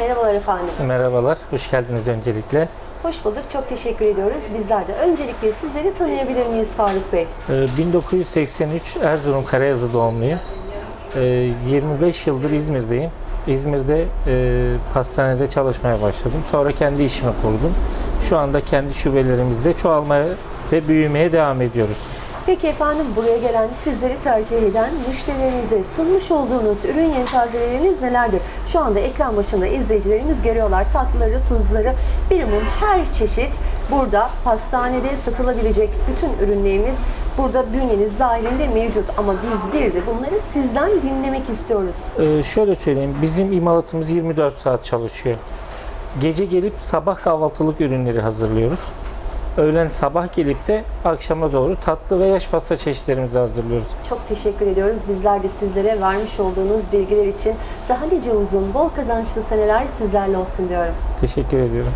Merhabalar efendim. Merhabalar, hoş geldiniz öncelikle. Hoş bulduk. Çok teşekkür ediyoruz. Bizler de öncelikle sizleri tanıyabilir miyiz Faruk Bey? Ee, 1983 Erzurum Karayazı doğumluyum. Ee, 25 yıldır İzmir'deyim. İzmir'de e, pastanede çalışmaya başladım. Sonra kendi işimi kurdum. Şu anda kendi şubelerimizde çoğalmaya ve büyümeye devam ediyoruz. Peki efendim buraya gelen sizleri tercih eden müşterilerinize sunmuş olduğunuz ürün yelpazeleriniz nelerdir? Şu anda ekran başında izleyicilerimiz görüyorlar. Tatlıları, tuzları, birimum her çeşit burada pastanede satılabilecek bütün ürünlerimiz burada bünyeniz dahilinde mevcut. Ama biz bir de bunları sizden dinlemek istiyoruz. Ee, şöyle söyleyeyim, bizim imalatımız 24 saat çalışıyor. Gece gelip sabah kahvaltılık ürünleri hazırlıyoruz. Öğlen sabah gelip de akşama doğru tatlı ve yaş pasta çeşitlerimizi hazırlıyoruz. Çok teşekkür ediyoruz. Bizler de sizlere vermiş olduğunuz bilgiler için daha nice uzun, bol kazançlı seneler sizlerle olsun diyorum. Teşekkür ediyorum.